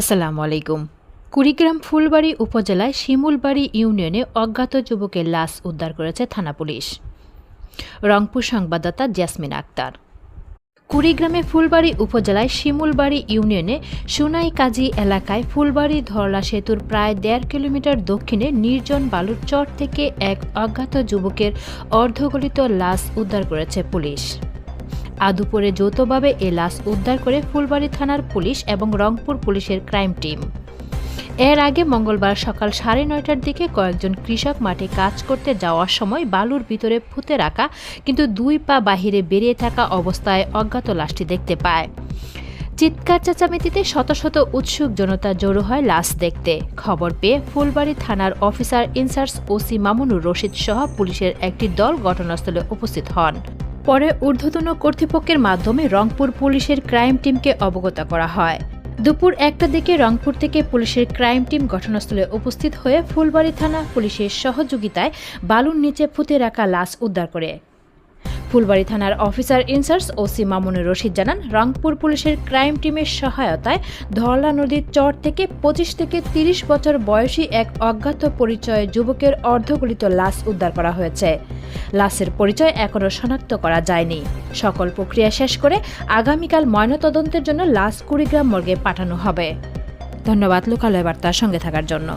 আসসালামু আলাইকুম। কুড়িগ্রাম ফুলবাড়ি উপজেলায় শিমুলবাড়ি ইউনিয়নে অজ্ঞাত যুবকের লাশ উদ্ধার করেছে থানা পুলিশ। রংপুর সংবাদদাতা জ্যাসমিন আক্তার। কুড়িগ্রামে ফুলবাড়ি উপজেলায় শিমুলবাড়ি ইউনিয়নে সুনাই কাজী এলাকায় ফুলবাড়ি ধরলা সেতুর প্রায় দেড় কিলোমিটার দক্ষিণে নির্জন বালুর চর থেকে এক অজ্ঞাত যুবকের অর্ধগলিত লাশ উদ্ধার করেছে পুলিশ। আদুপুরে যৌথভাবে এ লাশ উদ্ধার করে ফুলবাড়ি থানার পুলিশ এবং রংপুর পুলিশের ক্রাইম টিম। এর আগে মঙ্গলবার সকাল সাড়ে নয়টার দিকে কয়েকজন কৃষক মাঠে কাজ করতে যাওয়ার সময় বালুর ভিতরে ফুতে রাখা কিন্তু দুই পা বাহিরে বেরিয়ে থাকা অবস্থায় অজ্ঞাত লাশটি দেখতে পায়। চিৎকার চেঁচামেচিতে শত শত উৎসুক জনতা জড়ো হয় লাশ দেখতে। খবর পেয়ে ফুলবাড়ি থানার officer in charge OC Mamunur Rashid সহ পুলিশের একটি দল ঘটনাস্থলে উপস্থিত হন। পরে ঊর্ধ্বতন কর্তৃপক্ষের মাধ্যমে রংপুর পুলিশের ক্রাইম টিমকে অবগত করা হয়। দুপুর একটা দিকে রংপুর থেকে পুলিশের ক্রাইম টিম ঘটনাস্থলে উপস্থিত হয়ে ফুলবাড়ি থানা পুলিশের সহযোগিতায় বালুর নিচে ফুতে রাখা লাশ উদ্ধার করে। ফুলবাড়ি থানার officer in charge OC Mamunur Rashid জানান, রংপুর পুলিশের ক্রাইম টিমের সহায়তায় ধরলা নদীর চর থেকে পঁচিশ থেকে তিরিশ বছর বয়সী এক অজ্ঞাত পরিচয় যুবকের অর্ধগলিত লাশ উদ্ধার করা হয়েছে। লাশের পরিচয় এখনও শনাক্ত করা যায়নি। সকল প্রক্রিয়া শেষ করে আগামীকাল ময়নাতদন্তের জন্য লাশ কুড়িগ্রাম মর্গে পাঠানো হবে। ধন্যবাদ, লোকালয় বার্তার সঙ্গে থাকার জন্য।